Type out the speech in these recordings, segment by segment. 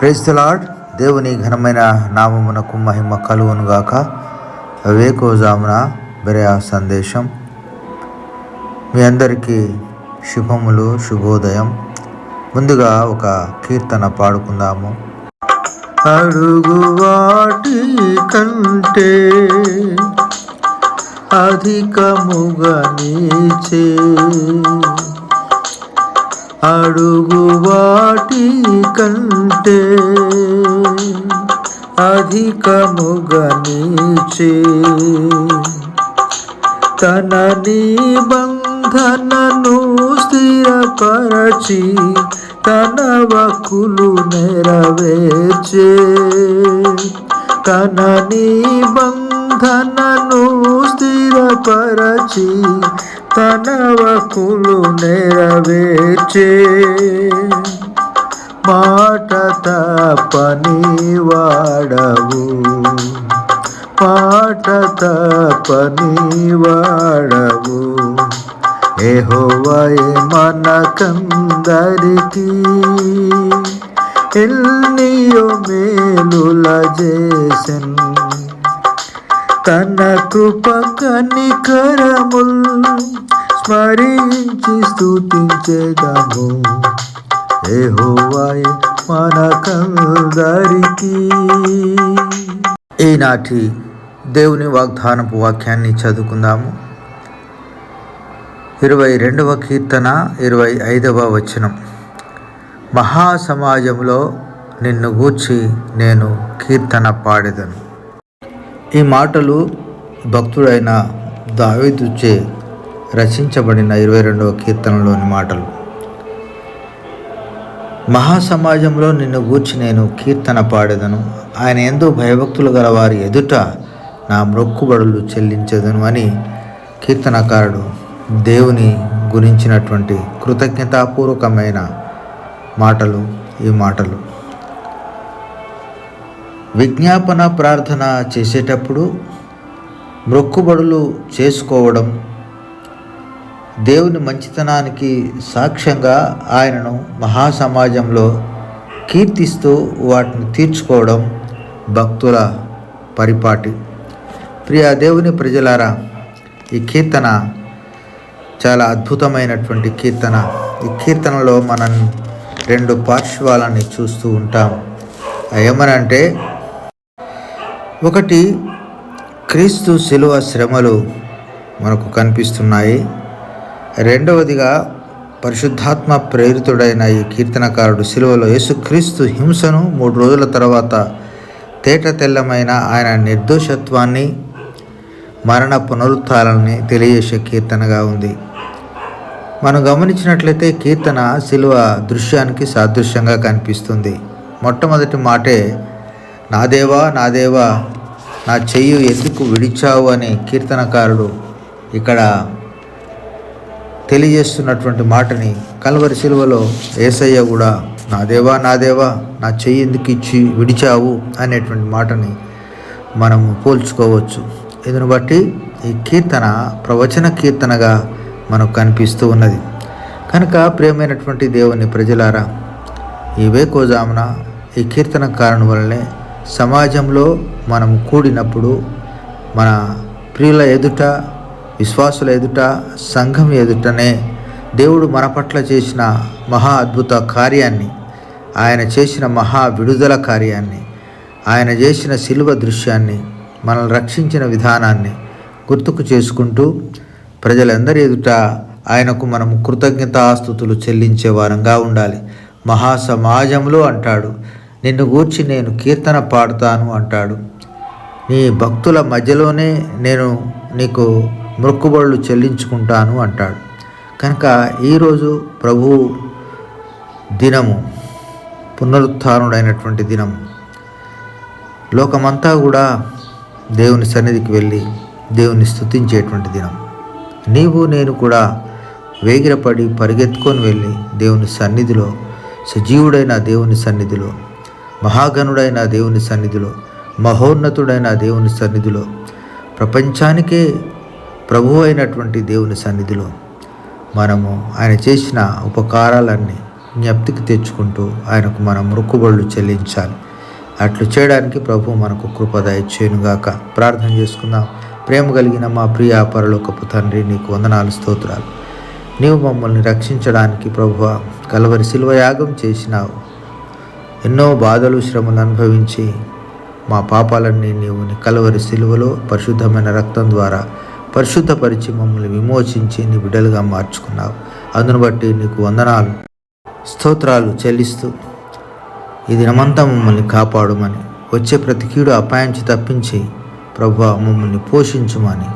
Praise the Lord దేవుని ఘనమైన నామమునకు మహిమ కలుగునుగాక. వేకోజామున బెరయా సందేశం. మీ అందరికీ శుభములు శుభోదయం. ముందుగా ఒక కీర్తన పాడుకుందాము. అడుగు వాటి కంటే అధికముగా నీచే. అడుగు వాటి కంటే అధికముగా నీచే. తన నిబంధనను స్థిరపరచి తన వకులు నెరవేర్చే. తన నన్ను స్థిరపరచి తన వకులు నెరవేర్చే మాట తపని వాడవు. మాట తపని వాడవు. ఏహోవయే మనకందరికి ఎల్నియో మేలుల చేసెన్. తన కృప కనికరముల్ స్మరించి స్తుతించేదము. ఏహోవాయ్ మనకందరికి ఈనాటి దేవుని వాగ్దానపు వాక్యాన్ని చదువుకుందాము. ఇరవై రెండవ కీర్తన ఇరవై ఐదవ వచనం. మహాసమాజంలో నిన్ను గూర్చి నేను కీర్తన పాడేదను. ఈ మాటలు భక్తుడైన దావీదుచే రచించబడిన ఇరవై రెండవ కీర్తనలోని మాటలు. మహాసమాజంలో నిన్ను గూర్చి నేను కీర్తన పాడేదను. ఆయన ఎందు భయభక్తులు గల వారి ఎదుట నా మ్రొక్కుబడులు చెల్లించేదను అని కీర్తనకారుడు దేవుని గురించినటువంటి కృతజ్ఞతాపూర్వకమైన మాటలు ఈ మాటలు. విజ్ఞాపన ప్రార్థన చేసేటప్పుడు మ్రొక్కుబడులు చేసుకోవడం దేవుని మంచితనానికి సాక్ష్యంగా ఆయనను మహాసమాజంలో కీర్తిస్తూ వాటిని తీర్చుకోవడం భక్తుల పరిపాటి. ప్రియ దేవుని ప్రజలారా ఈ కీర్తన చాలా అద్భుతమైనటువంటి కీర్తన. ఈ కీర్తనలో మనం రెండు పార్శ్వాలని చూస్తూ ఉంటాం. ఏమనంటే ఒకటి క్రీస్తు శిలువ శ్రమలు మనకు కనిపిస్తున్నాయి. రెండవదిగా పరిశుద్ధాత్మ ప్రేరితుడైన ఈ కీర్తనకారుడు శిలువలో యేసుక్రీస్తు హింసను మూడు రోజుల తర్వాత తేట తెల్లమైన ఆయన నిర్దోషత్వాన్ని మరణ పునరుత్లని తెలియజేసే కీర్తనగా ఉంది. మనం గమనించినట్లయితే కీర్తన శిలువ దృశ్యానికి సాదృశ్యంగా కనిపిస్తుంది. మొట్టమొదటి మాటే నా దేవా నా దేవా నా చెయ్యి ఎందుకు విడిచావు అని కీర్తనకారుడు ఇక్కడ తెలియజేస్తున్నటువంటి మాటని కల్వరి శిలువలో ఏసయ్య కూడా నా దేవా నా దేవా నా చెయ్యి ఎందుకు ఇచ్చి విడిచావు అనేటువంటి మాటని మనము పోల్చుకోవచ్చు. ఇందును బట్టి ఈ కీర్తన ప్రవచన కీర్తనగా మనకు కనిపిస్తూ ఉన్నది. కనుక ప్రియమైనటువంటి దేవుని ప్రజలారా ఈ వేకోజామున ఈ కీర్తన కారణం వల్లనే సమాజంలో మనం కూడినప్పుడు మన ప్రియుల ఎదుట విశ్వాసుల ఎదుట సంఘం ఎదుటనే దేవుడు మన పట్ల చేసిన మహా అద్భుత కార్యాన్ని ఆయన చేసిన మహా విడుదల కార్యాన్ని ఆయన చేసిన శిలువ దృశ్యాన్ని మనల్ని రక్షించిన విధానాన్ని గుర్తుకు చేసుకుంటూ ప్రజలందరి ఎదుట ఆయనకు మనము కృతజ్ఞతాస్థుతులు చెల్లించే వారంగా ఉండాలి. మహాసమాజంలో అంటాడు నిన్ను గూర్చి నేను కీర్తన పాడుతాను అంటాడు. నీ భక్తుల మధ్యలోనే నేను నీకు మొక్కుబడులు చెల్లించుకుంటాను అంటాడు. కనుక ఈరోజు ప్రభు దినము పునరుత్డైనటువంటి దినం లోకమంతా కూడా దేవుని సన్నిధికి వెళ్ళి దేవుని స్థుతించేటువంటి దినం. నీవు నేను కూడా వేగిరపడి పరిగెత్తుకొని వెళ్ళి దేవుని సన్నిధిలో సజీవుడైన దేవుని సన్నిధిలో మహాగణుడైన దేవుని సన్నిధిలో మహోన్నతుడైన దేవుని సన్నిధిలో ప్రపంచానికే ప్రభు అయినటువంటి దేవుని సన్నిధిలో మనము ఆయన చేసిన ఉపకారాలన్నీ జ్ఞప్తికి తెచ్చుకుంటూ ఆయనకు మనం మొక్కుబళ్ళు చెల్లించాలి. అట్లు చేయడానికి ప్రభు మనకు కృపదయ చేయనుగాక ప్రార్థన చేసుకుందాం. ప్రేమ కలిగిన మా ప్రియ పరలోకపు తండ్రి నీకు వందనాలు స్తోత్రాలు. నీవు మమ్మల్ని రక్షించడానికి ప్రభువ కలవరి శిల్వ యాగం చేసినావు. ఎన్నో బాధలు శ్రమలు అనుభవించి మా పాపాలన్నీ నీవు నీ కలవరి సిలువలో పరిశుద్ధమైన రక్తం ద్వారా పరిశుద్ధపరిచి మమ్మల్ని విమోచించి నీ బిడ్డలుగా మార్చుకున్నావు. అందును బట్టి నీకు వందనాలు స్తోత్రాలు చెల్లిస్తూ ఈ దినమంతా మమ్మల్ని కాపాడుమని వచ్చే ప్రతి కీడు అపాయించి తప్పించి ప్రభు మమ్మల్ని పోషించుమని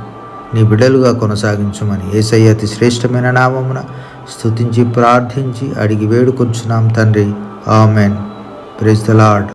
నీ బిడ్డలుగా కొనసాగించుమని ఏసయ్య అతి శ్రేష్టమైన నామమున స్తుతించి ప్రార్థించి అడిగి వేడుకొంచున్నాం తండ్రి. ఆమెన్. Praise the lord